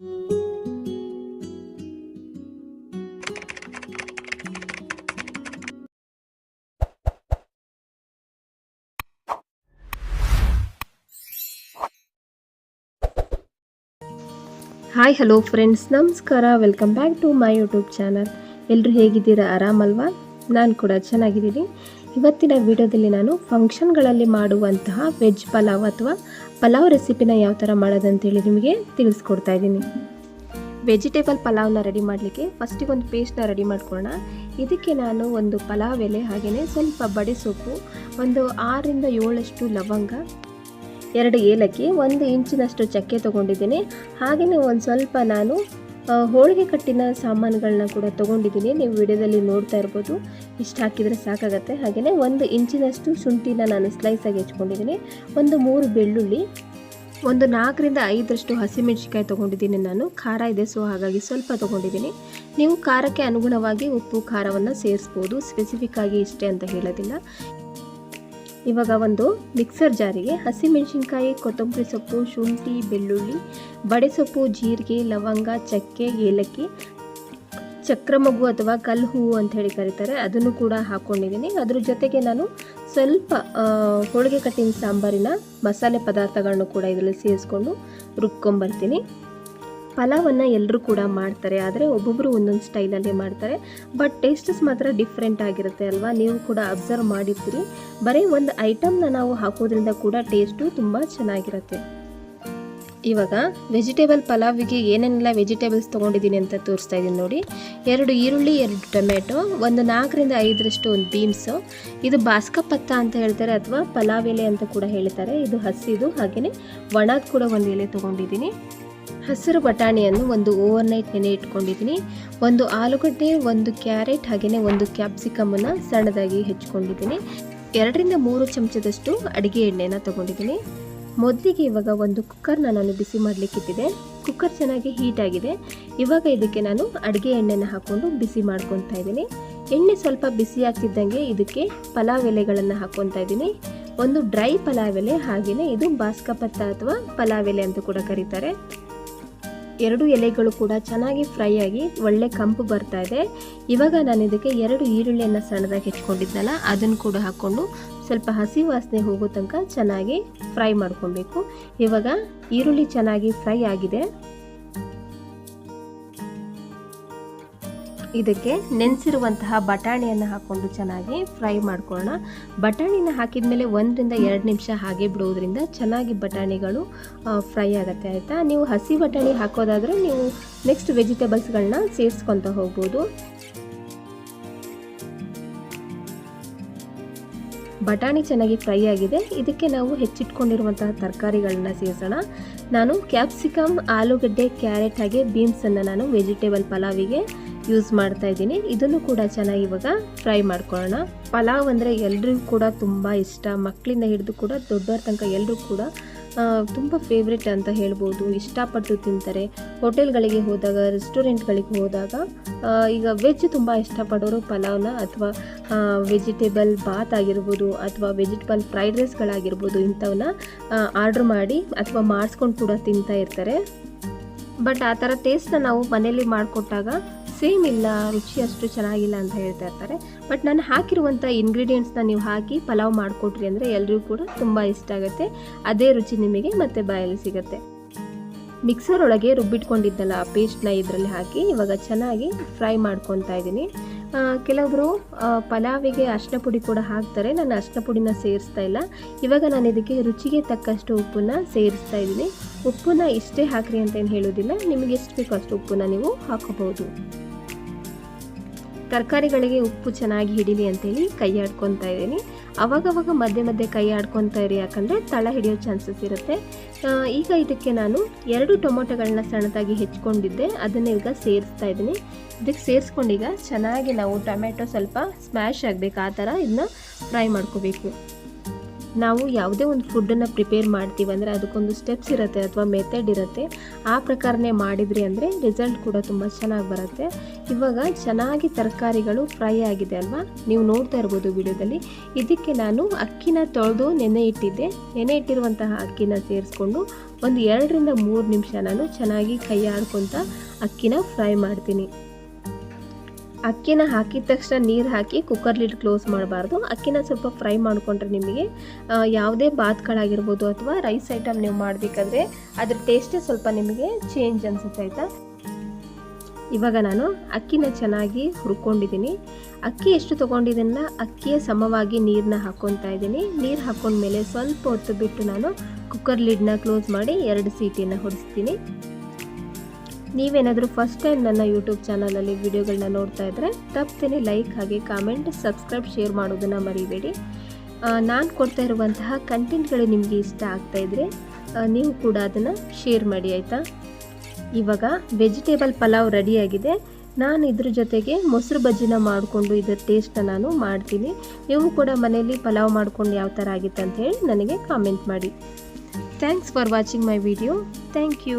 Hi hello friends ನಮಸ್ಕಾರ welcome back to my YouTube channel ಎಲ್ಲರೂ ಹೇಗಿದ್ದೀರಾ? ಆರಾಮಲ್ವಾ? ನಾನು ಕೂಡ ಚೆನ್ನಾಗಿದ್ದೀನಿ. ಇವತ್ತಿನ ವಿಡಿಯೋದಲ್ಲಿ ನಾನು ಫಂಕ್ಷನ್ಗಳಲ್ಲಿ ಮಾಡುವಂತಹ ವೆಜ್ ಪಲಾವ್ ಅಥವಾ ಪಲಾವ್ ರೆಸಿಪಿನ ಯಾವ ಥರ ಮಾಡೋದಂತೇಳಿ ನಿಮಗೆ ತಿಳಿಸ್ಕೊಡ್ತಾ ಇದ್ದೀನಿ. ವೆಜಿಟೇಬಲ್ ಪಲಾವ್ನ ರೆಡಿ ಮಾಡಲಿಕ್ಕೆ ಫಸ್ಟಿಗೆ ಒಂದು ಪೇಸ್ಟ್ನ ರೆಡಿ ಮಾಡ್ಕೊಳ್ಳೋಣ. ಇದಕ್ಕೆ ನಾನು ಒಂದು ಪಲಾವ್ ಎಲೆ ಹಾಗೆಯೇ ಸ್ವಲ್ಪ ಬಡೆ ಸೊಪ್ಪು, ಒಂದು ಆರರಿಂದ ಏಳಷ್ಟು ಲವಂಗ, ಎರಡು ಏಲಕ್ಕಿ, ಒಂದು ಇಂಚಿನಷ್ಟು ಚಕ್ಕೆ ತೊಗೊಂಡಿದ್ದೀನಿ. ಹಾಗೆಯೇ ಒಂದು ಸ್ವಲ್ಪ ನಾನು ಹೋಳಿಗೆ ಕಟ್ಟಿನ ಸಾಮಾನುಗಳನ್ನ ಕೂಡ ತೊಗೊಂಡಿದ್ದೀನಿ. ನೀವು ವಿಡಿಯೋದಲ್ಲಿ ನೋಡ್ತಾ ಇರ್ಬೋದು. ಇಷ್ಟು ಹಾಕಿದರೆ ಸಾಕಾಗತ್ತೆ. ಹಾಗೆಯೇ ಒಂದು ಇಂಚಿನಷ್ಟು ಶುಂಠಿನ ನಾನು ಸ್ಲೈಸಾಗಿ ಹೆಚ್ಕೊಂಡಿದ್ದೀನಿ. ಒಂದು ಮೂರು ಬೆಳ್ಳುಳ್ಳಿ, ಒಂದು ನಾಲ್ಕರಿಂದ ಐದರಷ್ಟು ಹಸಿಮೆಣಸಿಕಾಯಿ ತೊಗೊಂಡಿದ್ದೀನಿ ನಾನು. ಖಾರ ಇದೆ ಸೊ ಹಾಗಾಗಿ ಸ್ವಲ್ಪ ತೊಗೊಂಡಿದ್ದೀನಿ. ನೀವು ಖಾರಕ್ಕೆ ಅನುಗುಣವಾಗಿ ಉಪ್ಪು, ಖಾರವನ್ನು ಸೇರಿಸ್ಬೋದು. ಸ್ಪೆಸಿಫಿಕ್ ಆಗಿ ಇಷ್ಟೇ ಅಂತ ಹೇಳೋದಿಲ್ಲ. ಇವಾಗ ಒಂದು ಮಿಕ್ಸರ್ ಜಾರಿಗೆ ಹಸಿಮೆಣಸಿನ್ಕಾಯಿ, ಕೊತ್ತಂಬರಿ ಸೊಪ್ಪು, ಶುಂಠಿ, ಬೆಳ್ಳುಳ್ಳಿ, ಬಡೆ ಸೊಪ್ಪು, ಜೀರಿಗೆ, ಲವಂಗ, ಚಕ್ಕೆ, ಏಲಕ್ಕಿ ಚಕ್ರಮಗು ಅಥವಾ ಕಲ್ಲು ಹೂವು ಅಂತ ಹೇಳಿ ಕರೀತಾರೆ. ಅದನ್ನು ಕೂಡ ಹಾಕ್ಕೊಂಡಿದ್ದೀನಿ ಅದ್ರ ಜೊತೆಗೆ ನಾನು ಸ್ವಲ್ಪ ಹೋಳಿಗೆ ಕಟ್ಟಿನ ಸಾಂಬಾರಿನ ಮಸಾಲೆ ಪದಾರ್ಥಗಳನ್ನು ಕೂಡ ಇದರಲ್ಲಿ ಸೇರಿಸ್ಕೊಂಡು ರುಬ್ಕೊಂಬರ್ತೀನಿ. ಪಲಾವನ್ನು ಎಲ್ಲರೂ ಕೂಡ ಮಾಡ್ತಾರೆ. ಆದರೆ ಒಬ್ಬೊಬ್ಬರು ಒಂದೊಂದು ಸ್ಟೈಲಲ್ಲಿ ಮಾಡ್ತಾರೆ. ಬಟ್ ಟೇಸ್ಟಸ್ ಮಾತ್ರ ಡಿಫ್ರೆಂಟ್ ಆಗಿರುತ್ತೆ ಅಲ್ವಾ? ನೀವು ಕೂಡ ಅಬ್ಸರ್ವ್ ಮಾಡಿರ್ತೀರಿ. ಬರೀ ಒಂದು ಐಟಮ್ನ ನಾವು ಹಾಕೋದ್ರಿಂದ ಕೂಡ ಟೇಸ್ಟು ತುಂಬ ಚೆನ್ನಾಗಿರುತ್ತೆ. ಇವಾಗ ವೆಜಿಟೇಬಲ್ ಪಲಾವಿಗೆ ಏನೇನೆಲ್ಲ ವೆಜಿಟೇಬಲ್ಸ್ ತೊಗೊಂಡಿದ್ದೀನಿ ಅಂತ ತೋರಿಸ್ತಾ ಇದ್ದೀನಿ ನೋಡಿ. ಎರಡು ಈರುಳ್ಳಿ, ಎರಡು ಟೊಮೆಟೊ ಒಂದು ನಾಲ್ಕರಿಂದ ಐದರಷ್ಟು ಒಂದು ಬೀನ್ಸು ಇದು ಬಾಸ್ಕಪತ್ತ ಅಂತ ಹೇಳ್ತಾರೆ ಅಥವಾ ಪಲಾವ್ ಎಲೆ ಅಂತ ಕೂಡ ಹೇಳ್ತಾರೆ. ಇದು ಹಸಿದು ಹಾಗೆಯೇ ಒಣದ ಕೂಡ ಒಂದು ಎಲೆ ತೊಗೊಂಡಿದ್ದೀನಿ. ಹಸಿರು ಬಟಾಣಿಯನ್ನು ಒಂದು ಓವರ್ ನೈಟ್ ನೆನೆ ಇಟ್ಕೊಂಡಿದ್ದೀನಿ. ಒಂದು ಆಲೂಗಡ್ಡೆ, ಒಂದು ಕ್ಯಾರೆಟ್ ಹಾಗೆಯೇ ಒಂದು ಕ್ಯಾಪ್ಸಿಕಮನ್ನು ಸಣ್ಣದಾಗಿ ಹೆಚ್ಕೊಂಡಿದ್ದೀನಿ ಎರಡರಿಂದ ಮೂರು ಚಮಚದಷ್ಟು ಅಡುಗೆ ಎಣ್ಣೆನ ತೊಗೊಂಡಿದ್ದೀನಿ. ಮೊದಲಿಗೆ ಇವಾಗ ಒಂದು ಕುಕ್ಕರ್ನ ನಾನು ಬಿಸಿ ಮಾಡಲಿಕ್ಕೆ ಇಟ್ಟಿದ್ದೆ ಕುಕ್ಕರ್ ಚೆನ್ನಾಗಿ ಹೀಟ್ ಆಗಿದೆ. ಇವಾಗ ಇದಕ್ಕೆ ನಾನು ಅಡುಗೆ ಎಣ್ಣೆನ ಹಾಕ್ಕೊಂಡು ಬಿಸಿ ಮಾಡ್ಕೊತಾ ಇದ್ದೀನಿ. ಎಣ್ಣೆ ಸ್ವಲ್ಪ ಬಿಸಿ ಆಗ್ತಿದ್ದಂಗೆ ಇದಕ್ಕೆ ಪಲಾವ್ ಎಲೆಗಳನ್ನು ಹಾಕ್ಕೊತಾ ಇದ್ದೀನಿ. ಒಂದು ಡ್ರೈ ಪಲಾವ್ ಎಲೆ ಹಾಗೆಯೇ ಇದು ಬಾಸ್ಕಪತ್ತ ಅಥವಾ ಪಲಾವ್ ಎಲೆ ಅಂತ ಕೂಡ ಕರೀತಾರೆ. ಎರಡು ಎಲೆಗಳು ಕೂಡ ಚೆನ್ನಾಗಿ ಫ್ರೈ ಆಗಿ ಒಳ್ಳೆ ಕಂಪು ಬರ್ತಾ ಇದೆ. ಇವಾಗ ನಾನು ಇದಕ್ಕೆ ಎರಡು ಈರುಳ್ಳಿಯನ್ನು ಸಣ್ಣದಾಗಿ ಹೆಚ್ಕೊಂಡಿದ್ನಲ್ಲ ಅದನ್ನು ಕೂಡ ಹಾಕ್ಕೊಂಡು ಸ್ವಲ್ಪ ಹಸಿ ವಾಸನೆ ಹೋಗೋ ತನಕ ಚೆನ್ನಾಗಿ ಫ್ರೈ ಮಾಡ್ಕೊಬೇಕು. ಇವಾಗ ಈರುಳ್ಳಿ ಚೆನ್ನಾಗಿ ಫ್ರೈ ಆಗಿದೆ. ಇದಕ್ಕೆ ನೆನೆಸಿರುವಂತಹ ಬಟಾಣಿಯನ್ನು ಹಾಕ್ಕೊಂಡು ಚೆನ್ನಾಗಿ ಫ್ರೈ ಮಾಡ್ಕೊಳ್ಳೋಣ. ಬಟಾಣಿನ ಹಾಕಿದ ಮೇಲೆ ಒಂದರಿಂದ ಎರಡು ನಿಮಿಷ ಹಾಗೆ ಬಿಡೋದ್ರಿಂದ ಚೆನ್ನಾಗಿ ಬಟಾಣಿಗಳು ಫ್ರೈ ಆಗುತ್ತೆ, ಆಯಿತಾ? ನೀವು ಹಸಿ ಬಟಾಣಿ ಹಾಕೋದಾದರೆ ನೀವು ನೆಕ್ಸ್ಟ್ ವೆಜಿಟೇಬಲ್ಸ್ಗಳನ್ನ ಸೇರಿಸ್ಕೊತ ಹೋಗ್ಬೋದು. ಬಟಾಣಿ ಚೆನ್ನಾಗಿ ಫ್ರೈ ಆಗಿದೆ. ಇದಕ್ಕೆ ನಾವು ಹೆಚ್ಚಿಟ್ಕೊಂಡಿರುವಂತಹ ತರಕಾರಿಗಳನ್ನ ಸೇರಿಸೋಣ. ನಾನು ಕ್ಯಾಪ್ಸಿಕಮ್, ಆಲೂಗಡ್ಡೆ, ಕ್ಯಾರೆಟ್ ಹಾಗೆ ಬೀನ್ಸನ್ನು ನಾನು ವೆಜಿಟೇಬಲ್ ಪಲಾವಿಗೆ ಯೂಸ್ ಮಾಡ್ತಾ ಇದ್ದೀನಿ. ಇದನ್ನು ಕೂಡ ಚೆನ್ನಾಗಿ ಇವಾಗ ಫ್ರೈ ಮಾಡ್ಕೊಳ್ಳೋಣ. ಪಲಾವ್ ಅಂದರೆ ಎಲ್ರಿಗೂ ಕೂಡ ತುಂಬ ಇಷ್ಟ. ಮಕ್ಕಳಿಂದ ಹಿಡಿದು ಕೂಡ ದೊಡ್ಡವ್ರ ತನಕ ಎಲ್ಲರೂ ಕೂಡ ತುಂಬ ಫೇವ್ರೆಟ್ ಅಂತ ಹೇಳ್ಬೋದು. ಇಷ್ಟಪಟ್ಟು ತಿಂತಾರೆ. ಹೋಟೆಲ್ಗಳಿಗೆ ಹೋದಾಗ ರೆಸ್ಟೋರೆಂಟ್ಗಳಿಗೆ ಹೋದಾಗ ಈಗ ವೆಜ್ ತುಂಬ ಇಷ್ಟಪಡೋರು ಪಲಾವ್ನ ಅಥವಾ ವೆಜಿಟೇಬಲ್ ಬಾತ್ ಆಗಿರ್ಬೋದು ಅಥವಾ ವೆಜಿಟೇಬಲ್ ಫ್ರೈಡ್ ರೈಸ್ಗಳಾಗಿರ್ಬೋದು ಇಂಥವನ್ನ ಆರ್ಡ್ರ್ ಮಾಡಿ ಅಥವಾ ಮಾಡಿಸ್ಕೊಂಡು ಕೂಡ ತಿಂತಾ ಇರ್ತಾರೆ. ಬಟ್ ಆ ಥರ ಟೇಸ್ಟನ್ನ ನಾವು ಮನೇಲಿ ಮಾಡಿಕೊಟ್ಟಾಗ ಸೇಮ್ ಇಲ್ಲ, ರುಚಿ ಅಷ್ಟು ಚೆನ್ನಾಗಿಲ್ಲ ಅಂತ ಹೇಳ್ತಾ ಇರ್ತಾರೆ. ಬಟ್ ನಾನು ಹಾಕಿರುವಂಥ ಇಂಗ್ರೀಡಿಯೆಂಟ್ಸ್ನ ನೀವು ಹಾಕಿ ಪಲಾವ್ ಮಾಡಿಕೊಟ್ರಿ ಅಂದರೆ ಎಲ್ಲರಿಗೂ ಕೂಡ ತುಂಬ ಇಷ್ಟ ಆಗುತ್ತೆ. ಅದೇ ರುಚಿ ನಿಮಗೆ ಮತ್ತೆ ಬಾಯಲ್ಲಿ ಸಿಗುತ್ತೆ. ಮಿಕ್ಸರ್ ಒಳಗೆ ರುಬ್ಬಿಟ್ಕೊಂಡಿದ್ದಲ್ಲ ಆ ಪೇಸ್ಟ್ನ ಇದರಲ್ಲಿ ಹಾಕಿ ಇವಾಗ ಚೆನ್ನಾಗಿ ಫ್ರೈ ಮಾಡ್ಕೊತಾ ಇದ್ದೀನಿ. ಕೆಲವರು ಪಲಾವಿಗೆ ಅರಿಶಿನ ಪುಡಿ ಕೂಡ ಹಾಕ್ತಾರೆ. ನಾನು ಅರಿಶಿನ ಪುಡಿನ ಸೇರಿಸ್ತಾ ಇಲ್ಲ. ಇವಾಗ ನಾನು ಇದಕ್ಕೆ ರುಚಿಗೆ ತಕ್ಕಷ್ಟು ಉಪ್ಪನ್ನ ಸೇರಿಸ್ತಾ ಇದ್ದೀನಿ. ಉಪ್ಪನ್ನ ಇಷ್ಟೇ ಹಾಕ್ರಿ ಅಂತ ಏನು ಹೇಳೋದಿಲ್ಲ. ನಿಮಗೆ ಎಷ್ಟು ಬೇಕೋ ಅಷ್ಟು ಉಪ್ಪನ್ನ ನೀವು ಹಾಕೋಬಹುದು ತರಕಾರಿಗಳಿಗೆ ಉಪ್ಪು ಚೆನ್ನಾಗಿ ಹಿಡೀಲಿ ಅಂತೇಳಿ ಕೈ ಆಡ್ಕೊತಾ ಇದ್ದೀನಿ. ಅವಾಗವಾಗ ಮಧ್ಯೆ ಮಧ್ಯೆ ಕೈ ಆಡ್ಕೊತಾ ಇರಿ ಯಾಕಂದರೆ ತಳ ಹಿಡಿಯೋ ಚಾನ್ಸಸ್ ಇರುತ್ತೆ. ಈಗ ಇದಕ್ಕೆ ನಾನು ಎರಡು ಟೊಮೊಟೊಗಳನ್ನ ಸಣ್ಣದಾಗಿ ಹೆಚ್ಕೊಂಡಿದ್ದೆ. ಅದನ್ನು ಈಗ ಸೇರಿಸ್ತಾ ಇದ್ದೀನಿ. ಇದಕ್ಕೆ ಸೇರಿಸ್ಕೊಂಡೀಗ ಚೆನ್ನಾಗಿ ನಾವು ಟೊಮೆಟೊ ಸ್ವಲ್ಪ ಸ್ಮ್ಯಾಶ್ ಆಗಬೇಕು. ಆ ಥರ ಇದನ್ನ ಫ್ರೈ ಮಾಡ್ಕೋಬೇಕು. ನಾವು ಯಾವುದೇ ಒಂದು ಫುಡ್ಡನ್ನು ಪ್ರಿಪೇರ್ ಮಾಡ್ತೀವಿ ಅಂದರೆ ಅದಕ್ಕೊಂದು ಸ್ಟೆಪ್ಸ್ ಇರುತ್ತೆ ಅಥವಾ ಮೆಥಡ್ ಇರುತ್ತೆ. ಆ ಪ್ರಕಾರನೇ ಮಾಡಿದ್ರಿ ಅಂದರೆ ರಿಸಲ್ಟ್ ಕೂಡ ತುಂಬ ಚೆನ್ನಾಗಿ ಬರುತ್ತೆ. ಇವಾಗ ಚೆನ್ನಾಗಿ ತರಕಾರಿಗಳು ಫ್ರೈ ಆಗಿದೆ ಅಲ್ವಾ? ನೀವು ನೋಡ್ತಾ ಇರ್ಬೋದು ವಿಡಿಯೋದಲ್ಲಿ. ಇದಕ್ಕೆ ನಾನು ಅಕ್ಕಿನ ತೊಳೆದು ನೆನೆ ಇಟ್ಟಿದ್ದೆ. ನೆನೆ ಇಟ್ಟಿರುವಂತಹ ಅಕ್ಕಿನ ಸೇರಿಸ್ಕೊಂಡು ಒಂದು ಎರಡರಿಂದ ಮೂರು ನಿಮಿಷ ನಾನು ಚೆನ್ನಾಗಿ ಕೈ ಆಡ್ಕೊತ ಅಕ್ಕಿನ ಫ್ರೈ ಮಾಡ್ತೀನಿ. ಅಕ್ಕಿನ ಹಾಕಿದ ತಕ್ಷಣ ನೀರು ಹಾಕಿ ಕುಕ್ಕರ್ ಲಿಡ್ ಕ್ಲೋಸ್ ಮಾಡಬಾರ್ದು. ಅಕ್ಕಿನ ಸ್ವಲ್ಪ ಫ್ರೈ ಮಾಡಿಕೊಂಡ್ರೆ ನಿಮಗೆ ಯಾವುದೇ ಬಾತ್ಗಳಾಗಿರ್ಬೋದು ಅಥವಾ ರೈಸ್ ಐಟಮ್ ನೀವು ಮಾಡಬೇಕಾದ್ರೆ ಅದ್ರ ಟೇಸ್ಟೇ ಸ್ವಲ್ಪ ನಿಮಗೆ ಚೇಂಜ್ ಅನಿಸುತ್ತೆ ಆಯಿತಾ? ಇವಾಗ ನಾನು ಅಕ್ಕಿನ ಚೆನ್ನಾಗಿ ಹುರ್ಕೊಂಡಿದ್ದೀನಿ. ಅಕ್ಕಿ ಎಷ್ಟು ತೊಗೊಂಡಿದ್ದೀನಲ್ಲ, ಅಕ್ಕಿಯ ಸಮವಾಗಿ ನೀರನ್ನ ಹಾಕ್ಕೊತಾ ಇದ್ದೀನಿ. ನೀರು ಹಾಕ್ಕೊಂಡ್ಮೇಲೆ ಸ್ವಲ್ಪ ಹೊತ್ತು ಬಿಟ್ಟು ನಾನು ಕುಕ್ಕರ್ ಲಿಡ್ನ ಕ್ಲೋಸ್ ಮಾಡಿ ಎರಡು ಸೀಟಿಯನ್ನು ಹೊಡಿಸ್ತೀನಿ. ನೀವೇನಾದರೂ ಫಸ್ಟ್ ಟೈಮ್ ನನ್ನ ಯೂಟ್ಯೂಬ್ ಚಾನಲಲ್ಲಿ ವಿಡಿಯೋಗಳನ್ನ ನೋಡ್ತಾ ಇದ್ದರೆ ತಪ್ಪದೇ ಲೈಕ್ ಹಾಗೆ ಕಾಮೆಂಟ್ ಸಬ್ಸ್ಕ್ರೈಬ್ ಶೇರ್ ಮಾಡೋದನ್ನು ಮರಿಬೇಡಿ. ನಾನು ಕೊಡ್ತಾ ಇರುವಂತಹ ಕಂಟೆಂಟ್ಗಳು ನಿಮಗೆ ಇಷ್ಟ ಆಗ್ತಾ ಇದ್ರೆ ನೀವು ಕೂಡ ಅದನ್ನು ಶೇರ್ ಮಾಡಿ ಆಯಿತಾ? ಇವಾಗ ವೆಜಿಟೇಬಲ್ ಪಲಾವ್ ರೆಡಿಯಾಗಿದೆ ನಾನು ಇದ್ರ ಜೊತೆಗೆ ಮೊಸರು ಬಜ್ಜಿನ ಮಾಡಿಕೊಂಡು ಇದರ ಟೇಸ್ಟನ್ನ ನಾನು ಮಾಡ್ತೀನಿ. ನೀವು ಕೂಡ ಮನೆಯಲ್ಲಿ ಪಲಾವ್ ಮಾಡ್ಕೊಂಡು ಯಾವ ಥರ ಆಗಿತ್ತು ಅಂತ ಹೇಳಿ ನನಗೆ ಕಾಮೆಂಟ್ ಮಾಡಿ. Thanks for watching my video thank you